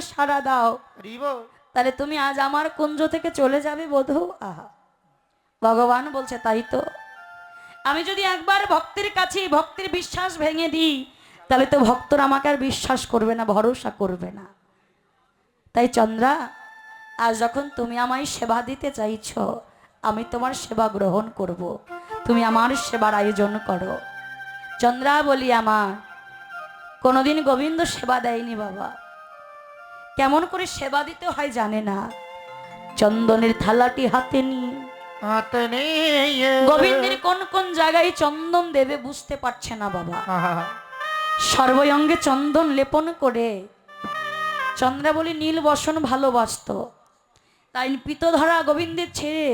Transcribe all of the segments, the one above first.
সাড়া দাও। তাহলে তুমি আজ আমার কুঞ্জ থেকে চলে যাবে বধূ? আহা। ভগবান বলছে তাই তো। আমি যদি একবার ভক্তের কাছে ভক্তের বিশ্বাস ভেঙে দিই তাহলে তো ভক্তরা আমাকে আর বিশ্বাস করবে না ভরসা করবে না। তাই চন্দ্রা আজ যখন তুমি আমায় সেবা দিতে চাইছ আমি তোমার সেবা গ্রহণ করব। তুমি আমার সেবার আয়োজন করো। চন্দ্রা বলি আমার কোনোদিন গোবিন্দ সেবা দেয়নি বাবা। কেমন করে সেবা দিতে হয় জানে না। চন্দনের থালাটি হাতে নিয়ে। গোবিন্দের কোন কোন জায়গায় চন্দন দেবে বুঝতে পারছে না বাবা। চন্দন লেপন করে। চন্দ্রাবলী নীল বসন ভালোবাসত। তাই পিতধরা গোবিন্দের ছেড়ে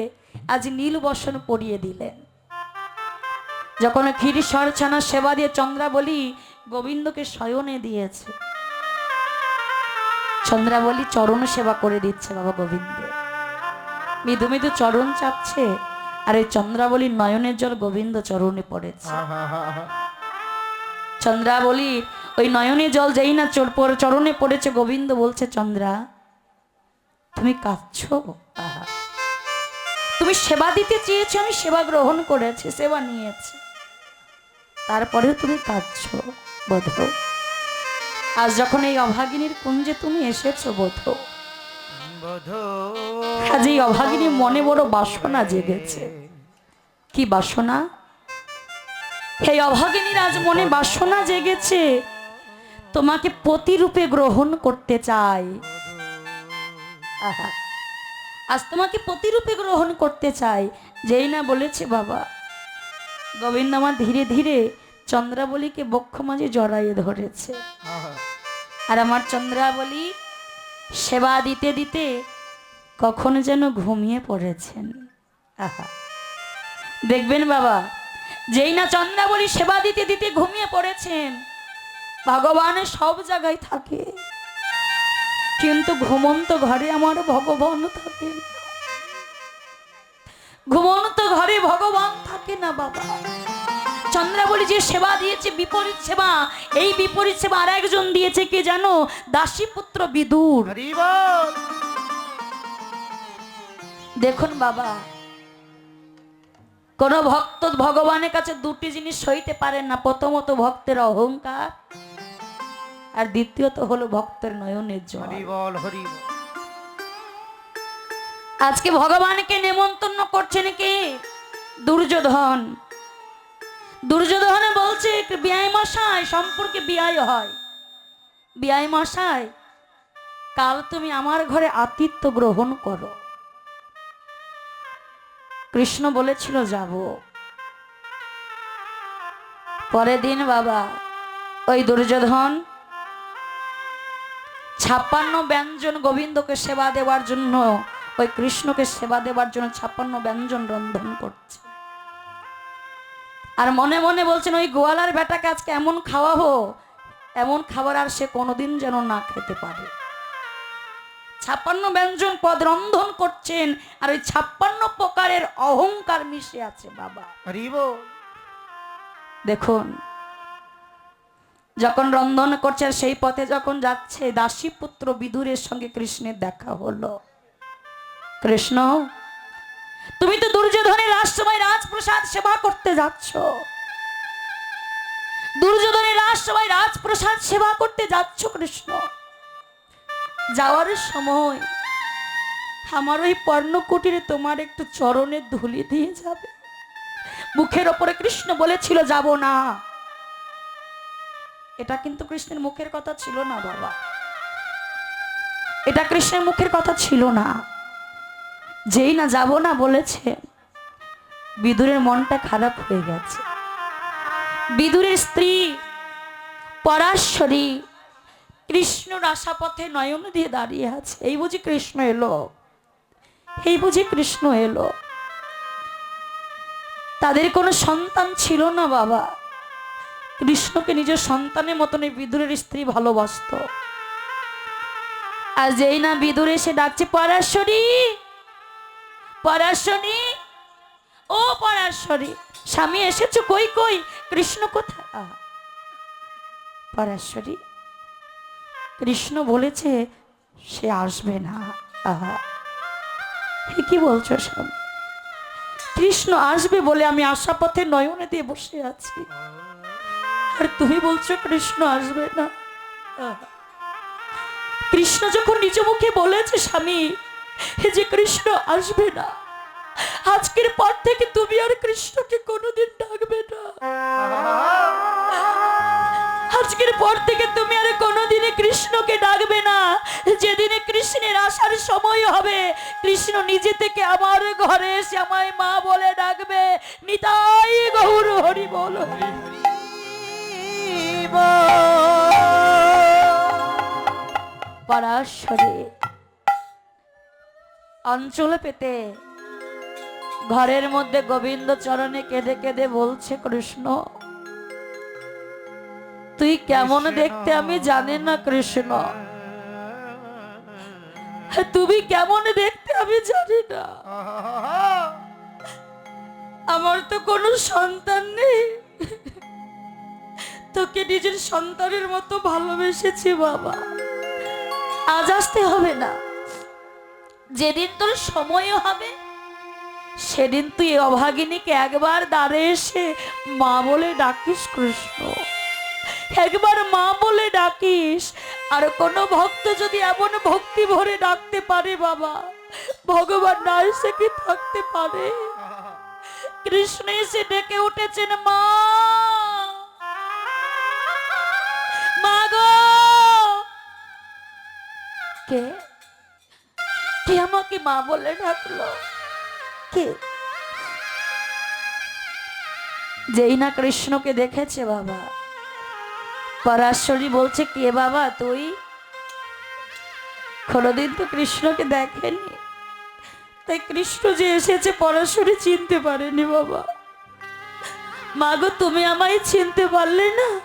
আজ নীল বসন পরিয়ে দিলেন। যখন ক্ষীর সরছানা সেবা দিয়ে চন্দ্রাবলী গোবিন্দকে শয়নে দিয়েছে। চন্দ্রাবলী চরণ সেবা করে দিচ্ছে বাবা গোবিন্দের মৃদু মৃদু চরণ চাপছে, আর এই চন্দ্রাবলীর নয়নের জল গোবিন্দ চরণে পড়েছে। চন্দ্রাবলী ওই নয়নে জল যেই না চোর চরণে পড়েছে, গোবিন্দ বলছে, চন্দ্রা, তুমি কাঁদছো। তুমি সেবা দিতে চেয়েছো, আমি সেবা গ্রহণ করেছি, সেবা নিয়েছি তারপরেও তুমি কাঁদছো বোধ আজ যখন এই অভাগিনীর কুঞ্জে তুমি এসেছ বোধ আজ এই অভাগিনীর মনে বড় বাসনা জেগেছে। কি বাসনা? এই অভাগিনীর আজ মনে বাসনা জেগেছে, তোমাকে প্রতিরূপে গ্রহণ করতে চাই। আজ তোমাকে প্রতিরূপে গ্রহণ করতে চাই। যেই না বলেছে বাবা। গোবিন্দ আমার ধীরে ধীরে চন্দ্রাবলীকে বক্ষ মাঝে জড়াইয়ে ধরেছে। আর আমার চন্দ্রাবলী সেবা দিতে দিতে কখন যেন ঘুমিয়ে পড়েছেন। আহা। দেখবেন বাবা, যেই না চন্দ্রাবলী সেবা দিতে দিতে ঘুমিয়ে পড়েছেন, ভগবান সব জায়গায় থাকে। কিন্তু ঘুমন্ত ঘরে আমার ভগবান থাকে ঘুমন্ত ঘরে ভগবান থাকে না বাবা। চন্দ্রাবলী যে সেবা দিয়েছে বিপরীত সেবা এই বিপরীত সেবা আর একজন দিয়েছে কে জানো? দাসীপুত্র বিদুর। দেখুন বাবা কোন ভক্ত ভগবানের কাছে দুটি জিনিস সইতে পারেন না। প্রথমত ভক্তের অহংকার আর দ্বিতীয়ত হলো ভক্তের নয়নের জল আজকে ভগবানকে নেমন্তন্ন করছেন কে? দুর্যোধন। দুর্যোধন বলছে বিয়াই মশাই, সম্পর্কে বিয়াই হয়। বিয়াই মশাই, কাল তুমি আমার ঘরে আতিথ্য গ্রহণ করো। কৃষ্ণ বলেছিল, যাব। পরের দিন বাবা, ওই দুর্যোধন ছাপ্পান্ন ব্যঞ্জন গোবিন্দকে সেবা দেওয়ার জন্য, ওই কৃষ্ণকে সেবা দেওয়ার জন্য ছাপ্পান্ন ব্যঞ্জন রন্ধন করছে। আর মনে মনে বলছেন ওই গোয়ালার বেটাকে আজকে এমন খাওয়াবো এমন খাবার আর সে কোনোদিন যেন না খেতে পারে। ছাপ্পান্ন ব্যঞ্জন পদ রন্ধন করছেন আর ওই ছাপ্পান্ন প্রকারের অহংকার মিশে আছে বাবা। দেখুন যখন রন্ধন করছে আর সেই পথে যখন যাচ্ছে দাসী পুত্র বিদুরের সঙ্গে কৃষ্ণের দেখা হলো। কৃষ্ণ তুমি তো দুর্যোধনের রাজসভায় রাজপ্রসাদ সেবা করতে যাচ্ছ। দুর্যোধনের রাজসভায় রাজপ্রসাদ সেবা করতে যাচ্ছ, কৃষ্ণ। যাওয়ার সময় আমার ওই পর্ণকুটিরে তোমার একটু চরণের ধুলি দিয়ে যাবে। মুখের ওপরে কৃষ্ণ বলেছিল, যাব না। এটা কিন্তু কৃষ্ণের মুখের কথা ছিল না, বাবা। এটা কৃষ্ণের মুখের কথা ছিল না। যেই না যাব না বলেছে। বিদুরের মনটা খারাপ হয়ে গেছে। বিদুরের স্ত্রী পরাশ্বরী কৃষ্ণর আশাপথে নয়ন দিয়ে দাঁড়িয়ে আছে। এই বুঝি কৃষ্ণ এলো? এই বুঝি কৃষ্ণ এলো? তাদের কোনো সন্তান ছিল না বাবা। কৃষ্ণকে নিজের সন্তানের মতন এই বিদুরের স্ত্রী ভালোবাসত। আর যেই না বিদুর এসে ডাকছে, পরাশ্বরী! পরাশ্বরী ও পরাশ্বরী স্বামী এসেছ কই কই? কৃষ্ণ কোথায়? আহা। পরাশ্বরী কৃষ্ণ বলেছে সে আসবে না। আহা কি বলছো স্বামী? কৃষ্ণ আসবে বলে আমি আশা পথে নয়নে দিয়ে বসে আছি। আর তুমি বলছো কৃষ্ণ আসবে না। কৃষ্ণ যখন নিজ মুখে বলেছে, স্বামী এ যে কৃষ্ণ আসবে না। আজকের পর থেকে তুমি আর কৃষ্ণকে কোনোদিন ডাকবে না। আজকের পর থেকে তুমি আর কোনোদিনে কৃষ্ণকে ডাকবে না। যেদিনে কৃষ্ণের আসার সময় হবে, কৃষ্ণ নিজে থেকে আমার ঘরে এসে আমায় মা বলে ডাকবে, নিতাই গৌর হরি বল। পরাশরে অঞ্চলে পেতে। ঘরের মধ্যে গোবিন্দ চরণে কেঁদে কেঁদে বলছে কৃষ্ণ তুই কেমন দেখতে আমি জানি না কৃষ্ণ। তুমি কেমন দেখতে আমি জানি না। আমার তো কোনো সন্তান নেই। তোকে নিজের সন্তানের মতো ভালোবেসেছি বাবা। আজ আসতে হবে না। যেদিন তোর সময় হবে, সেদিন তুই অভাগিনীকে একবার দাঁড়ে এসে মা বলে ডাকিস কৃষ্ণ। একবার মা বলে ডাকিস, আর কোনো ভক্ত যদি এমন ভক্তি ভরে ডাকতে পারে বাবা, ভগবান না এসে কি থাকতে পারে? কৃষ্ণ এসে ডেকে উঠেছেন, মা! মা গো! কে? কে আমাকে মা বলে ডাকলো। কে? যেই না কৃষ্ণকে দেখেছে বাবা। পরাশ্বরী বলছে কে বাবা তুই? কোনোদিন তো কৃষ্ণকে দেখেনি। তাই কৃষ্ণ যে এসেছে পরাশ্বরী চিনতে পারেনি বাবা। মাগো তুমি আমায় চিনতে পারলে না?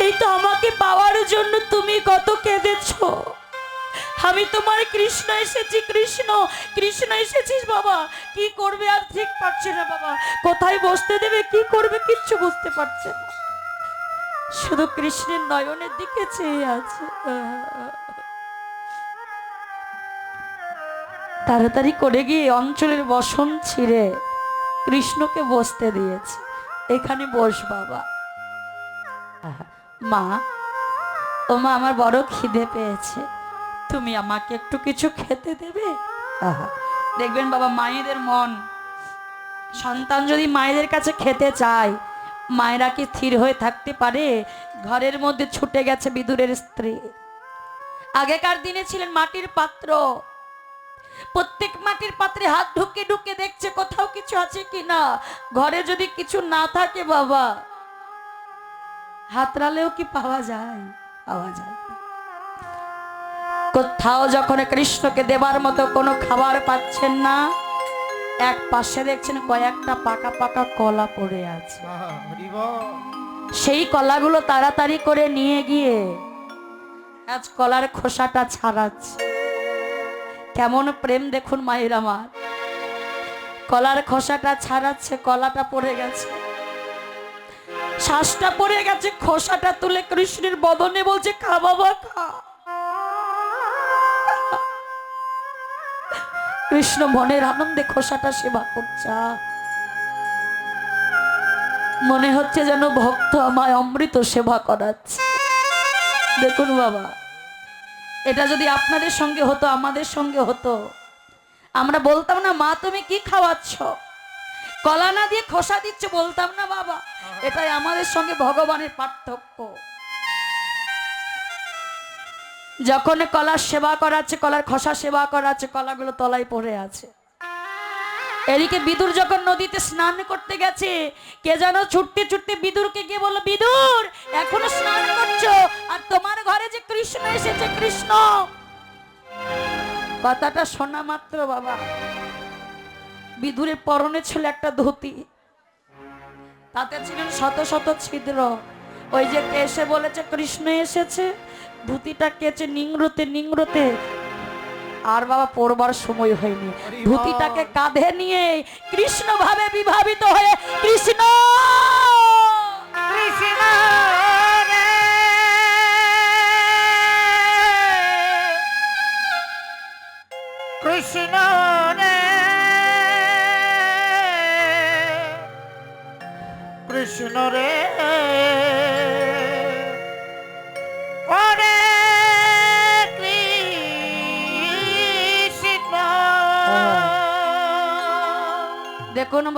এই তো আমাকে পাওয়ার জন্য তুমি কত আমি তোমার কৃষ্ণ এসেছি, কৃষ্ণ কৃষ্ণ এসেছিস বাবা। কি করবে আর ঠিক পারছে না বাবা। কোথায় বসতে দেবে, কি করবে কিচ্ছু বুঝতে পারছে না। শুধু কৃষ্ণের নয়নের দিকে চেয়ে আছে। তাড়াতাড়ি করে গিয়ে অঞ্চলের বসন ছিঁড়ে কৃষ্ণকে বসতে দিয়েছে। এখানে বস বাবা। মা, ও মা, আমার বড় খিদে পেয়েছে। তুমি আমাকে একটু কিছু খেতে দেবে? দেখবেন বাবা মায়েদের মন। সন্তান যদি মায়েদের কাছে খেতে চায় মায়েরা কি স্থির হয়ে থাকতে পারে? ঘরের মধ্যে ছুটে গেছে বিদুরের স্ত্রী। আগেকার দিনে ছিলেন মাটির পাত্র। প্রত্যেক মাটির পাত্রে হাত ঢুকে ঢুকে দেখছে কোথাও কিছু আছে কিনা। ঘরে যদি কিছু না থাকে বাবা হাতড়ালেও কি পাওয়া যায়? পাওয়া যায়। না। কোথাও যখন কৃষ্ণকে দেবার মতো কোনো খাবার পাচ্ছেন না এক পাশে দেখছেন কয়েকটা পাকা পাকা কলা পড়ে আছে। সেই কলাগুলো তাড়াতাড়ি করে নিয়ে গিয়ে আজ কলার খোসাটা ছাড়াচ্ছে। কেমন প্রেম দেখুন মায়ের আমার। কলার খোসাটা ছাড়াচ্ছে কলাটা পড়ে গেছে। শ্বাসটা পড়ে গেছে খোসাটা তুলে কৃষ্ণের বদনে বলছে খা বাবা খা। কৃষ্ণ মনের আনন্দে খোসাটা সেবা করছে! মনে হচ্ছে যেন ভক্ত আমায় অমৃত সেবা করাচ্ছে। দেখুন বাবা এটা যদি আপনাদের সঙ্গে হতো আমাদের সঙ্গে হতো। আমরা বলতাম না মা তুমি কি খাওয়াচ্ছ? কলা না দিয়ে খোসা দিচ্ছ বলতাম না বাবা। এটাই আমাদের সঙ্গে ভগবানের পার্থক্য। যখন কলার সেবা করাচ্ছে কলার খোসা সেবা করাচ্ছে কলাগুলো তলায় পড়ে আছে। এদিকে বিদুর যখন নদীতে স্নান করতে গেছে, কে যেন ছুটতে ছুটতে বিদুরকে গিয়ে বলল, বিদুর, এখনও স্নান করছ? আর তোমার ঘরে যে কৃষ্ণ এসেছে, কৃষ্ণ! কথাটা শোনা মাত্র, বাবা। বিদুরের পরনে ছিল একটা ধুতি। তাতে ছিলেন শত শত ছিদ্র। ওই যে কে এসে বলেছে, কৃষ্ণ এসেছে। ধুতিটা কেচে নিংড়তে নিংড়তে। আর বাবা, পড়বার সময় হয়নি। ধুতিটাকে কাঁধে নিয়ে কৃষ্ণ ভাবে বিভাবিত হয়ে কৃষ্ণ! কৃষ্ণ কৃষ্ণ কৃষ্ণ রে।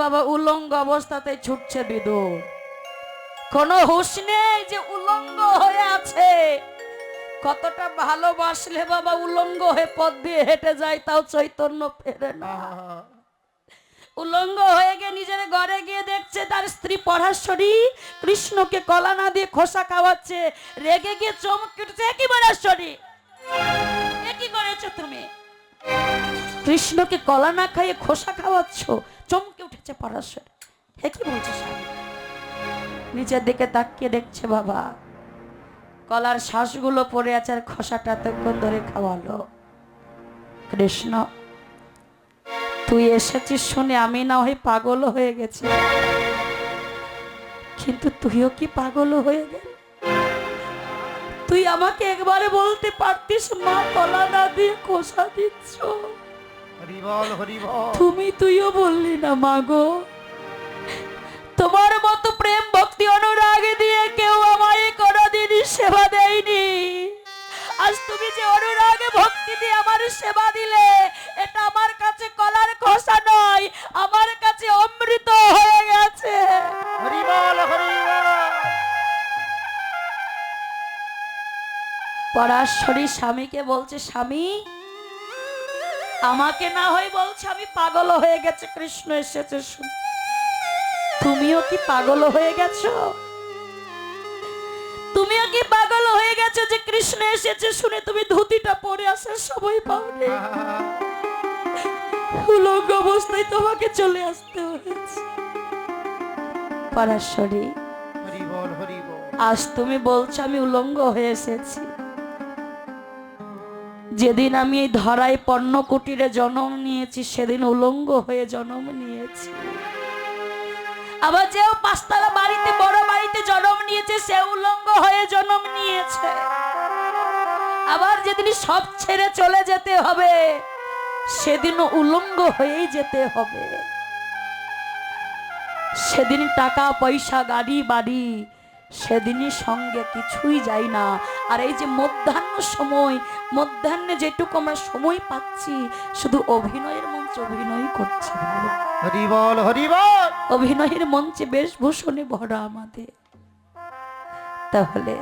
বাবা উলঙ্গ অবস্থাতে ছুটছে বিদুর। কোনো হুশ নেই যে উলঙ্গ হয়ে আছে। কতটা ভালোবাসলে বাবা উলঙ্গ হয়ে পথ দিয়ে হেঁটে যায়, তাও চৈতন্য ফেরে না। উলঙ্গ হয়ে গিয়ে নিজের ঘরে গিয়ে দেখছে তার স্ত্রী পরাশ্বরী কৃষ্ণকে কলা না দিয়ে খোসা খাওয়াচ্ছে, রেগে গিয়ে চমকে উঠছে কি পরাশ্বরী এ কি করেছ তুমি? কৃষ্ণকে কলা না খাইয়ে খোসা খাওয়াচ্ছ? চমকে উঠেছে পরাশ্বরী হে কি বলছে স্বামী? নিচের দিকে তাকিয়ে দেখছে বাবা। কলার শ্বাসগুলো পড়ে আছে আর খোসাটা এতক্ষণ ধরে খাওয়ালো। কৃষ্ণ, তুই এসেছিস শুনে আমি না হয় পাগল হয়ে গেছি। কিন্তু তুইও কি পাগল হয়ে গেল? তুই আমাকে একবারে বলতে পারতিস, মা, কলা না দিয়ে খোসা দিচ্ছ? তুমি তুইও বললি না মাগো তোমার মতো প্রেম ভক্তি অনুরাগ দিয়ে কেউ আমায় কোনোদিন সেবা দেয়নি। আজ তুমি যে অনুরাগে ভক্তি দিয়ে আমার সেবা দিলে এটা আমার কাছে কলার খোসা নয় আমার কাছে অমৃত হয়ে গেছে। হরি বল হরি বল। পরাশ্বরী স্বামীকে বলছে স্বামী আমাকে না হয় বলছে আমি পাগল হয়ে গেছে কৃষ্ণ এসেছে শুনে। তুমিও কি পাগল হয়ে গেছো? তুমিও কি পাগল হয়ে গেছো যে কৃষ্ণ এসেছে শুনে তুমি ধুতিটা পরে আসার সময় পাওনি। উলঙ্গ অবস্থায় তোমাকে চলে আসতে হয়েছে। বল আজ তুমি বলছো আমি উলঙ্গ হয়ে এসেছি। যেদিন আমি এই ধরায় পণ্য কুটিরে জন্ম নিয়েছি, সেদিন উলঙ্গ হয়ে জন্ম নিয়েছি। আবার যেও পাঁচতলা বাড়িতে, বড় বাড়িতে জন্ম নিয়েছে, সে উলঙ্গ হয়ে জন্ম নিয়েছে। আবার যেদিন সব ছেড়ে চলে যেতে হবে, সেদিন উলঙ্গ হয়েই যেতে হবে। সেদিন টাকা, পয়সা, গাড়ি, বাড়ি সেদিনই সঙ্গে কিছুই যাই না। আর এই যে মধ্যাহ্ন সময় মধ্যাহ্নে যেটুকু আমরা সময় পাচ্ছি শুধু অভিনয়ের মঞ্চে অভিনয় করছে অভিনয়ের মঞ্চে বেশভূষণে ভরা আমাদের। তাহলে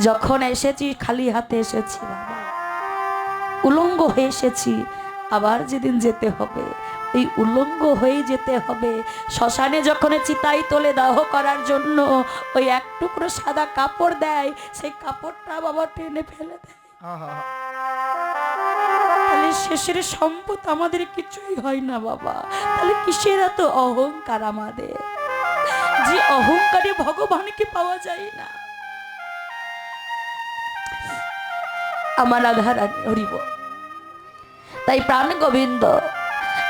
যখন এসেছি খালি হাতে এসেছি বাবা। উলঙ্গ হয়ে এসেছি আবার যেদিন যেতে হবে। এই উলঙ্গ হয়ে যেতে হবে। শ্মশানে যখন চিতাই তোলে দাহ করার জন্য ওই এক টুকরো সাদা কাপড় দেয় সেই কাপড়টা বাবা টেনে ফেলে দেয়। তাহলে শেষের সম্পদ আমাদের কিছুই হয় না বাবা। তাহলে কিসের এত অহংকার আমাদের? যে অহংকারে ভগবানকে পাওয়া যায় না। আমার আধার হরিব তাই প্রাণ গোবিন্দ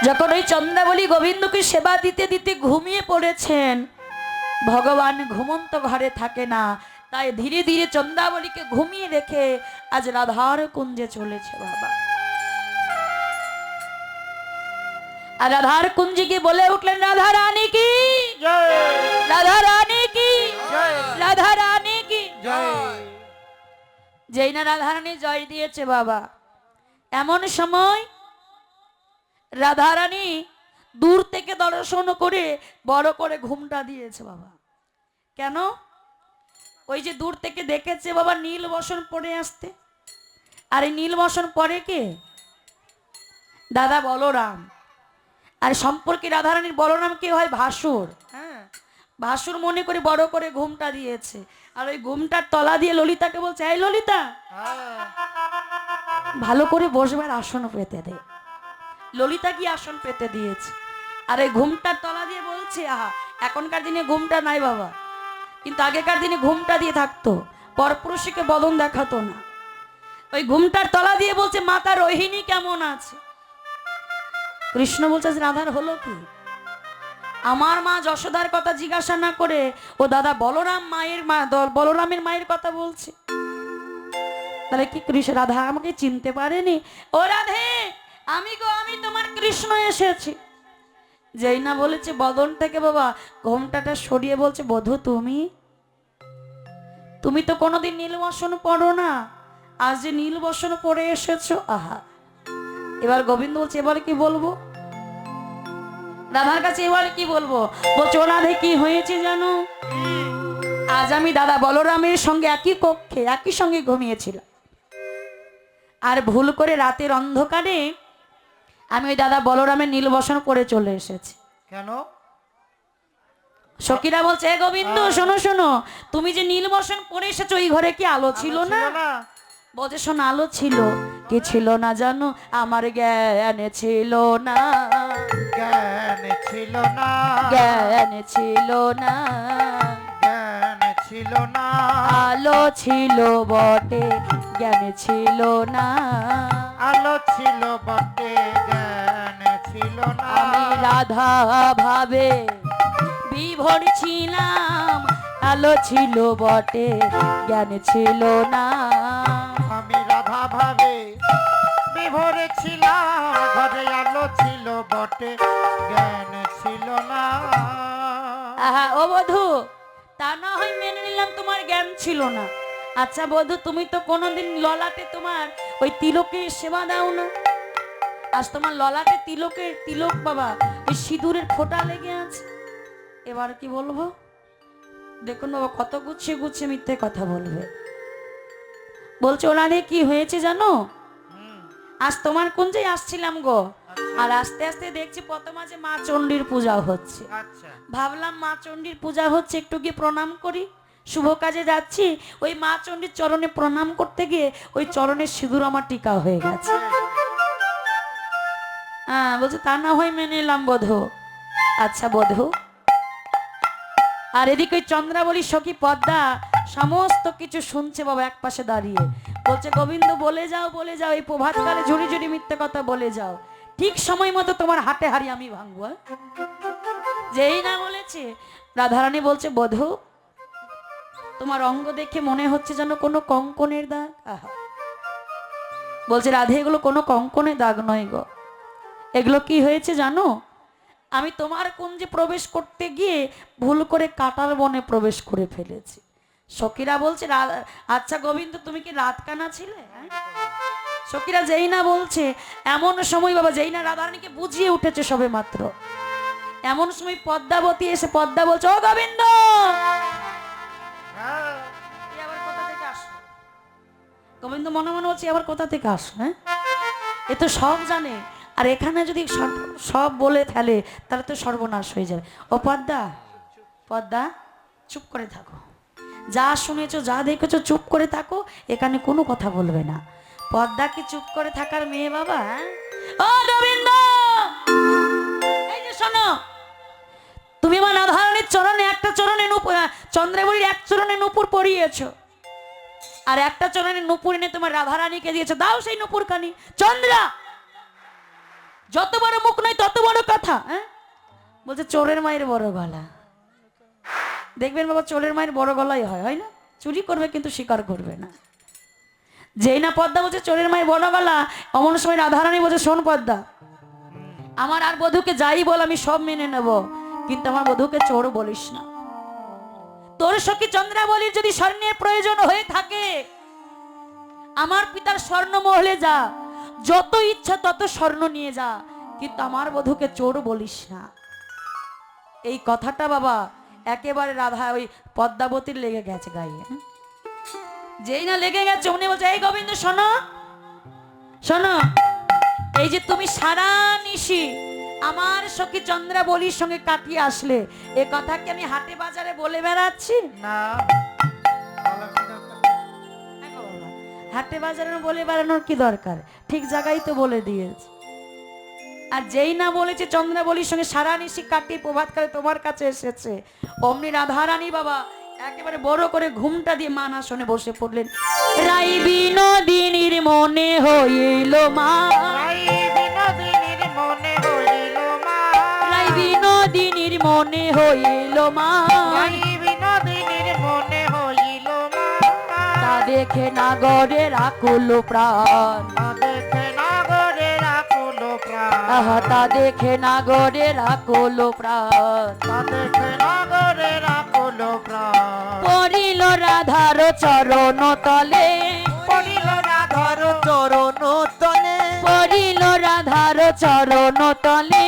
যখন ওই চন্দ্রাবলী গোবিন্দকে সেবা দিতে দিতে ঘুমিয়ে পড়েছেন ভগবান ঘুমন্ত ঘরে থাকে না। তাই ধীরে ধীরে চন্দ্রাবলীকে ঘুমিয়ে রেখে আজ রাধার কুঞ্জে চলেছে বাবা। আর রাধার কুঞ্জে গিয়ে বলে উঠলেন রাধা রানী কি? জয়। রাধা রানী কি? জয়। রাধা রানী কি? জয়। যেই না রাধা রানী জয় দিয়েছে বাবা এমন সময় রাধা রানী দূর থেকে দর্শন করে বড় করে ঘুমটা দিয়েছে বাবা। কেন? ওই যে দূর থেকে দেখেছে বাবা নীল বসন পড়ে আসতে। আর এই নীল বসন পরে কে? দাদা বলরাম। আর সম্পর্কে রাধারানীর বলরাম কে হয়? ভাসুর। হ্যাঁ। ভাসুর মনে করে বড় করে ঘুমটা দিয়েছে। আর ওই ঘুমটার তলা দিয়ে ললিতাকে বলছে এই ললিতা! ভালো করে বসবার আসন পেতে দে। ললিতা কি আসন পেতে দিয়েছে। আর এই ঘুমটার তলা দিয়ে বলছে, আহা, এখনকার দিনে ঘুমটা নাই বাবা। কিন্তু আগেকার দিনে ঘুমটা দিয়ে থাকতো, পরপুরুষকে বদন দেখাতো না। ওই ঘুমটার তলা দিয়ে বলছে, মাতা রোহিণী কেমন আছে? কৃষ্ণ বলছে রাধার হলো কি? আমার মা যশোদার কথা জিজ্ঞাসা না করে, ও দাদা বলরাম মায়ের মা বলরামের মায়ের কথা বলছে? তাহলে কি কৃষ্ণ, রাধা আমাকে চিনতে পারেনি? ও রাধে আমি গো, আমি তোমার কৃষ্ণ এসেছি। যেই না বলেছে, বদন থেকে বাবা, ঘোমটাটা সরিয়ে বলছে, বধু, তুমি? তুমি তো কোনোদিন নীলবসন পড়ো না। আজ যে নীলবসন পরে এসেছ, আহা। এবার গোবিন্দ বলছে, এবার কি বলব? রাধার কাছে এবার কি বলব? বলছো "ও রাধে কি হয়েছে জানো? আজ আমি দাদা বলরামের সঙ্গে একই কক্ষে, একই সঙ্গে ঘুমিয়েছিলাম। আর ভুল করে রাতের অন্ধকারে আমি ওই দাদা বলরামের নীলবসন করে চলে এসেছি। কেন? সখীরা বলছে "এ গোবিন্দ শোনো শোনো তুমি যে নীলবসন পরে এসেছ ওই ঘরে কি আলো ছিল না। বলছে শোনো আলো ছিল কি ছিল না জানো? আমার জ্ঞান ছিল না। জ্ঞান ছিল না। জ্ঞান ছিল না। জ্ঞান ছিল না। আলো ছিল বটে জ্ঞান ছিল না। আলো ছিল বটে আমি রাধা ভাবে বিভোর ছিলাম আলো ছিল বটে জ্ঞান ছিল না। আমি রাধা ভাবে বিভোরে ছিলাম ঘরে আলো ছিল বটে জ্ঞান ছিল না। আহা ও বধু তা না হয় মেনে নিলাম তোমার জ্ঞান ছিল না। আচ্ছা বধু তুমি তো কোনোদিন ললাটে তোমার ওই তিলকের সেবা দাও না। আজ তোমার ললাটে তিলকের তিলক বাবা ওই সিঁদুরের ফোঁটা লেগে আছে। এবার কি বলব? দেখুন বাবা কত গুছিয়ে গুছিয়ে মিথ্যে কথা বলবে। বলছে ওরা রে কি হয়েছে জানো? আজ তোমার কুঞ্জে আসছিলাম গো। আর আস্তে আস্তে দেখছি প্রথমা যে মা চণ্ডীর পূজা হচ্ছে। আচ্ছা। ভাবলাম মা চণ্ডীর পূজা হচ্ছে একটু গিয়ে প্রণাম করি। শুভ কাজে যাচ্ছি। ওই মা চণ্ডীর চরণে প্রণাম করতে গিয়ে ওই চরণের সিঁদুর আমার টিকা হয়ে গেছে। হ্যাঁ বলছে, তা না হয় মেনে এলাম বধু। আচ্ছা বধু। আর এদিকে চন্দ্রাবলী সখী পদ্মা সমস্ত কিছু শুনছে বাবা এক পাশে দাঁড়িয়ে। বলছে, গোবিন্দ, বলে যাও বলে যাও, এই প্রভাতকালে ঝুড়ি ঝুড়ি মিথ্যে কথা বলে যাও। ঠিক সময় মতো তোমার হাতে হারি আমি ভাঙবো হ্যাঁ? যেই না বলেছে, রাধারানী বলছে, বধু, তোমার অঙ্গ দেখে মনে হচ্ছে যেন কোনো কঙ্কনের দাগ। আহা। বলছে, রাধে, এগুলো কোনো কঙ্কনের দাগ নয় গো। এগুলো কি হয়েছে জানো? আমি তোমার কুঞ্জে প্রবেশ করতে গিয়ে ভুল করে কাটার বনে প্রবেশ করে ফেলেছি। সখীরা বলছে, "রা- আচ্ছা গোবিন্দ, তুমি কি রাত কানা ছিলে? হ্যাঁ? সখীরা যেই না বলছে, এমন সময় বাবা, যেই না রাধারানীকে বুঝিয়ে উঠেছে সবে মাত্র। এমন সময় পদ্মাবতী এসে পদ্মা বলছে, ও গোবিন্দ! গোবিন্দ মনে মনে হচ্ছে আবার কোথা থেকে আসলো? হ্যাঁ? এ তো সব জানে। আর এখানে যদি সব- বলে ফেলে, তাহলে তো সর্বনাশ হয়ে যাবে। ও পদ্মা পদ্মা, চুপ করে থাকো। যা শুনেছো, যা দেখেছ, চুপ করে থাকো, এখানে কোনো কথা বলবে না। পদ্মা কি চুপ করে থাকার মেয়ে বাবা হ্যাঁ? শোনো, তুমি আমার রাধারণীর চরণে একটা চরণে নুপুর চন্দ্রাবলীর এক চরণে নুপুর পরিয়েছো। আর একটা চরণে নুপুর এনে তোমার রাধারানীকে দিয়েছ। দাও সেই নুপুর কানি চন্দ্রা! যত বড় মুখ নয়, তত বড় কথা হ্যাঁ? বলছে, চোরের মায়ের বড় গলা। দেখবেন বাবা, চোরের মায়ের বড় গলাই হয় হয় না? চুরি করবে কিন্তু স্বীকার করবে না। যেই না পদ্মা বলছে, চোরের মায়ের বড় গলা? অমন সময় রাধারানী বলছে, শোন পদ্মা, আমার আর বধূকে যাই বল, আমি সব মেনে নেব। কিন্তু আমার বধূকে চোর বলিস না। তোর সখী চন্দ্রাবলীর যদি স্বর্ণের প্রয়োজন হয়ে থাকে, আমার পিতার স্বর্ণ মহলে যা। যত ইচ্ছা তত স্বর্ণ নিয়ে যা, কিন্তু আমার বধূকে চোর বলিস না। এই কথাটা বাবা একেবারে রাধা ওই পদ্মাবতীর লেগে গেছে গায়ে? যেই না লেগে গেছে, উনি বলছে, এই গোবিন্দ, শোনো শোনো, এই যে তুমি সারা নিশি আমার সখী চন্দ্রা বলির সঙ্গে কাটিয়ে আসলে, এ কথা কি আমি হাটে বাজারে বলে বেড়াচ্ছি? না। হাটে বাজারে বলে বেড়ানোর কি দরকার? ঠিক জায়গায় তো বলে দিয়েছে। আর যেই না বলেছে চন্দ্রা বলির সঙ্গে সারা নিশি কাটিয়ে প্রভাতকালে তোমার কাছে এসেছে। অমনি রাধারানী বাবা একেবারে বড় করে ঘুমটা দিয়ে মান মানাসনে বসে পড়লেন। রাই বিনোদিনীর মনে হইল মা। তাই বিনোদিনীর মনে হইল মা। রাই বিনোদিনীর মনে হইল মা। দেখে নাগরের আকুল প্রাণ। দেখে নাগরের প্রাণ তা দেখে নাগরের আকুল প্রাণ। দেখে নাগরের আকুল প্রাণ পড়িল রাধার চরণ তলে পড়িল রাধার চরণ তলে। পড়িল রাধার চরণ তলে।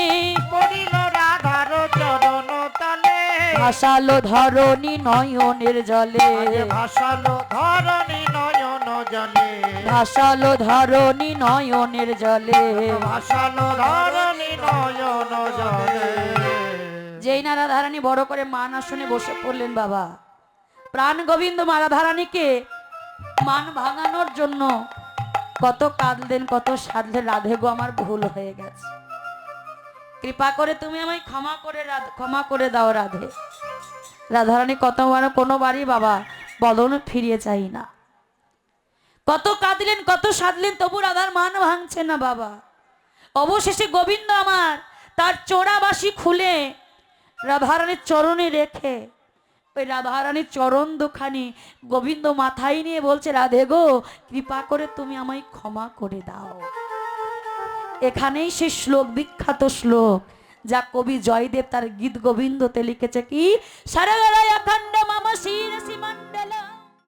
ভাসালো ধরণী নয়নের জলে। ভাসালো ধরণী নয়ন জলে। ভাসালো ধরণী নয়নের জলে। ভাসালো ধরণী নয়ন জলে। যেই না রাধারানী বড় করে মান আসনে বসে পড়লেন বাবা। প্রাণ গোবিন্দ মা রাধারানীকে মান ভাঙানোর জন্য কত কাঁদলেন কত সাধলেন রাধে গো আমার ভুল হয়ে গেছে। কৃপা করে তুমি আমায় ক্ষমা করে ক্ষমা করে দাও রাধে। রাধারানী, কতবার, কোনোবারই বাবা বদন ফিরিয়ে চাই না। কত কাঁদলেন, কত সাধলেন, তবু রাধার মান ভাঙছে না বাবা। অবশেষে গোবিন্দ আমার তার চোরাবাসি খুলে রাধারানীর চরণে রেখে, ওই রাধারানীর চরণ দুখানি গোবিন্দ মাথায় নিয়ে বলছে, রাধে গো, কৃপা করে তুমি আমায় ক্ষমা করে দাও। এখানেই সে শ্লোক, বিখ্যাত শ্লোক। যা কবি জয়দেব তার গীত গোবিন্দতে লিখেছে কি? সারা গলায় অখণ্ড মামা শির সীমান্ত